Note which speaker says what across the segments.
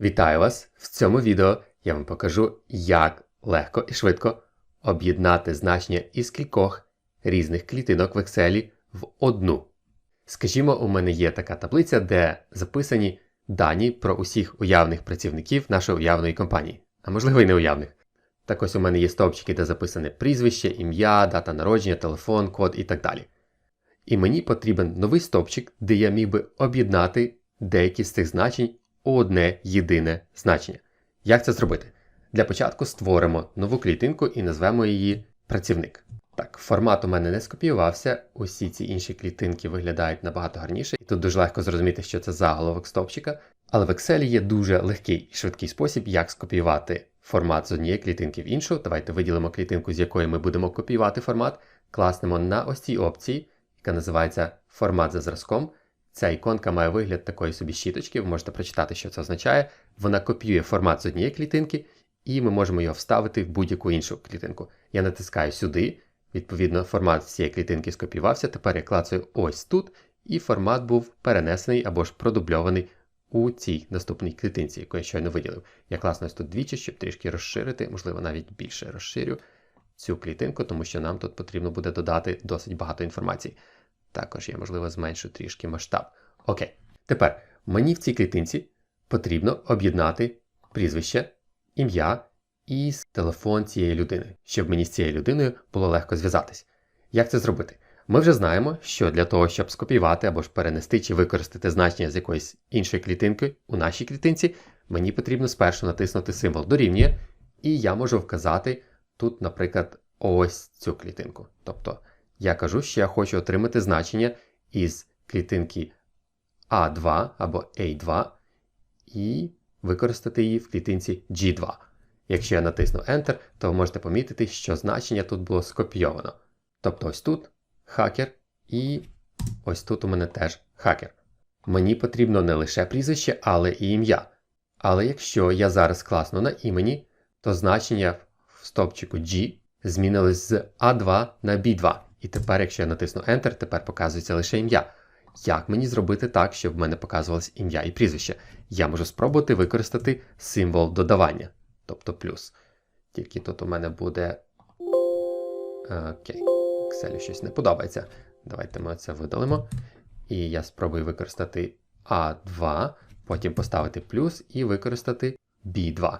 Speaker 1: Вітаю вас! В цьому відео я вам покажу, як легко і швидко об'єднати значення із кількох різних клітинок в Excel в одну. Скажімо, у мене є така таблиця, де записані дані про усіх уявних працівників нашої уявної компанії, а можливо і неуявних. Так ось у мене є стовпчики, де записане прізвище, ім'я, дата народження, телефон, код і так далі. І мені потрібен новий стовпчик, де я міг би об'єднати деякі з цих значень одне єдине значення. Як це зробити? Для початку створимо нову клітинку і назвемо її працівник. Так, формат у мене не скопіювався, усі ці інші клітинки виглядають набагато гарніше, і тут дуже легко зрозуміти, що це заголовок стовпчика. Але в Excel є дуже легкий і швидкий спосіб, як скопіювати формат з однієї клітинки в іншу. Давайте виділимо клітинку, з якої ми будемо копіювати формат, класнемо на ось цій опції, яка називається формат за зразком. Ця іконка має вигляд такої собі щіточки, ви можете прочитати, що це означає. Вона копіює формат з однієї клітинки, і ми можемо його вставити в будь-яку іншу клітинку. Я натискаю сюди, відповідно, формат цієї клітинки скопіювався. Тепер я клацаю ось тут, і формат був перенесений або ж продубльований у цій наступній клітинці, яку я щойно виділив. Я класно ось тут двічі, щоб трішки розширити, можливо, навіть більше розширю цю клітинку, тому що нам тут потрібно буде додати досить багато інформації. Також я, можливо, зменшу трішки масштаб. Окей. Тепер мені в цій клітинці потрібно об'єднати прізвище, ім'я і телефон цієї людини, щоб мені з цією людиною було легко зв'язатись. Як це зробити? Ми вже знаємо, що для того, щоб скопіювати або ж перенести чи використати значення з якоїсь іншої клітинки у нашій клітинці, мені потрібно спершу натиснути символ дорівнює, і я можу вказати тут, наприклад, ось цю клітинку. Тобто я кажу, що я хочу отримати значення із клітинки A2 або A2 і використати її в клітинці G2. Якщо я натисну Enter, то ви можете помітити, що значення тут було скопійовано. Тобто ось тут хакер, і ось тут у мене теж хакер. Мені потрібно не лише прізвище, але і ім'я. Але якщо я зараз класну на імені, то значення в стопчику G змінилось з A2 на B2. І тепер, якщо я натисну Enter, тепер показується лише ім'я. Як мені зробити так, щоб в мене показувалось ім'я і прізвище? Я можу спробувати використати символ додавання, тобто плюс. Тільки тут у мене буде. Окей, Excel щось не подобається. Давайте ми це видалимо. І я спробую використати A2, потім поставити плюс і використати B2.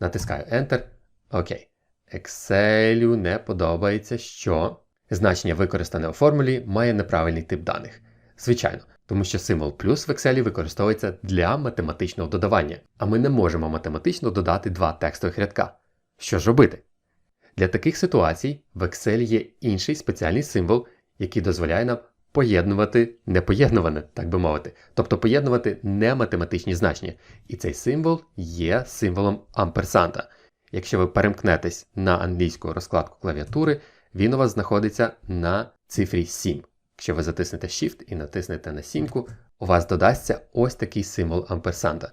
Speaker 1: Натискаю Enter. Окей. Excel не подобається, що значення, використане у формулі, має неправильний тип даних. Звичайно, тому що символ плюс в Excel використовується для математичного додавання, а ми не можемо математично додати два текстових рядка. Що ж робити? Для таких ситуацій в Excel є інший спеціальний символ, який дозволяє нам поєднувати непоєднуване, так би мовити, тобто поєднувати нематематичні значення. І цей символ є символом амперсанта. Якщо ви перемкнетесь на англійську розкладку клавіатури, він у вас знаходиться на цифрі 7. Якщо ви затиснете Shift і натиснете на сімку, у вас додасться ось такий символ амперсанта.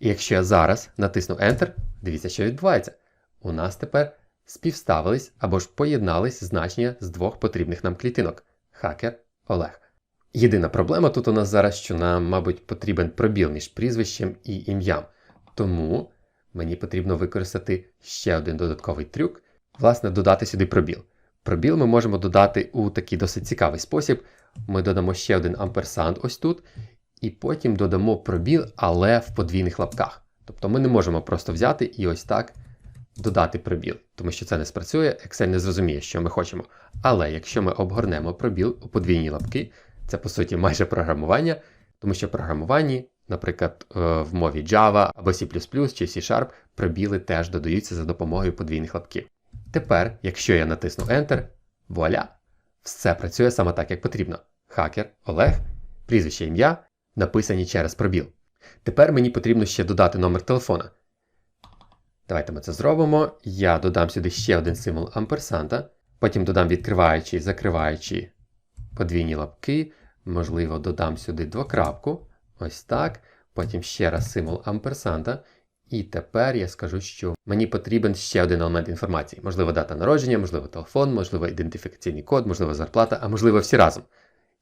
Speaker 1: І якщо я зараз натисну Enter, дивіться, що відбувається. У нас тепер співставились або ж поєднались значення з двох потрібних нам клітинок хакер Олег. Єдина проблема тут у нас зараз, що нам, мабуть, потрібен пробіл між прізвищем і ім'ям. Тому мені потрібно використати ще один додатковий трюк, власне, додати сюди пробіл. Пробіл ми можемо додати у такий досить цікавий спосіб. Ми додамо ще один амперсанд ось тут, і потім додамо пробіл, але в подвійних лапках. Тобто ми не можемо просто взяти і ось так додати пробіл, тому що це не спрацює, Excel не зрозуміє, що ми хочемо. Але якщо ми обгорнемо пробіл у подвійні лапки, це по суті майже програмування, тому що в програмуванні, наприклад, е, в мові Java або C чи C Sharp, пробіли теж додаються за допомогою подвійних лапків. Тепер, якщо я натисну Enter, вуаля, все працює саме так, як потрібно. Хакер Олег, прізвище ім'я, написані через пробіл. Тепер мені потрібно ще додати номер телефона. Давайте ми це зробимо. Я додам сюди ще один символ амперсанта, потім додам відкриваючи, закриваючи подвійні лапки, можливо, додам сюди двокрапку. Ось так. Потім ще раз символ амперсанта. І тепер я скажу, що мені потрібен ще один елемент інформації. Можливо, дата народження, можливо, телефон, можливо, ідентифікаційний код, можливо, зарплата, а можливо, всі разом.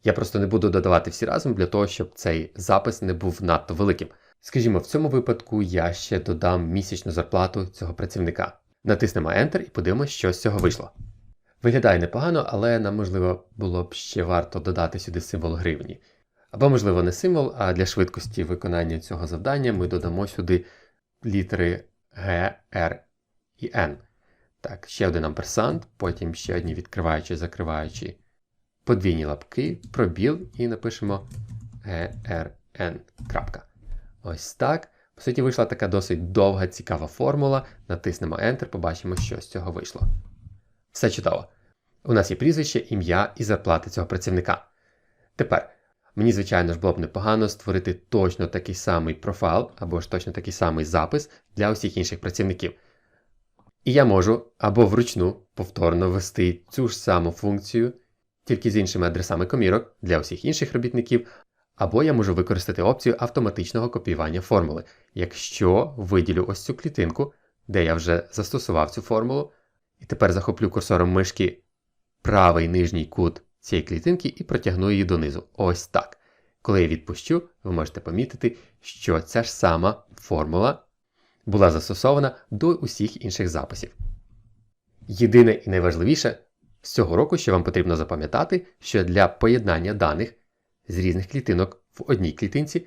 Speaker 1: Я просто не буду додавати всі разом для того, щоб цей запис не був надто великим. Скажімо, в цьому випадку я ще додам місячну зарплату цього працівника. Натиснемо Enter і подивимося, що з цього вийшло. Виглядає непогано, але нам, можливо, було б ще варто додати сюди символ гривні. Або, можливо, не символ, а для швидкості виконання цього завдання ми додамо сюди літери Г, Р і Н. Так, ще один амперсант, потім ще одні відкриваючі, закриваючі подвійні лапки, пробіл і напишемо крапка. Ось так. По суті, вийшла така досить довга, цікава формула. Натиснемо Enter, побачимо, що з цього вийшло. Все чудово. У нас є прізвище, ім'я і зарплати цього працівника. Тепер, мені, звичайно ж, було б непогано створити точно такий самий профайл або ж точно такий самий запис для усіх інших працівників. І я можу або вручну повторно ввести цю ж саму функцію, тільки з іншими адресами комірок для усіх інших робітників, або я можу використати опцію автоматичного копіювання формули. Якщо виділю ось цю клітинку, де я вже застосував цю формулу, і тепер захоплю курсором мишки правий нижній кут цієї клітинки і протягну її донизу. Ось так. Коли я відпущу, ви можете помітити, що ця ж сама формула була застосована до усіх інших записів. Єдине і найважливіше з цього року, що вам потрібно запам'ятати, що для поєднання даних з різних клітинок в одній клітинці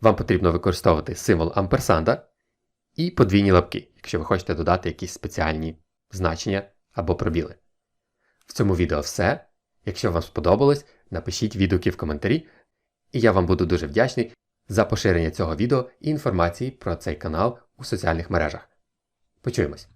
Speaker 1: вам потрібно використовувати символ амперсанда і подвійні лапки, якщо ви хочете додати якісь спеціальні значення або пробіли. В цьому відео все. Якщо вам сподобалось, напишіть відгуки в коментарі, і я вам буду дуже вдячний за поширення цього відео і інформації про цей канал у соціальних мережах. Почуємось!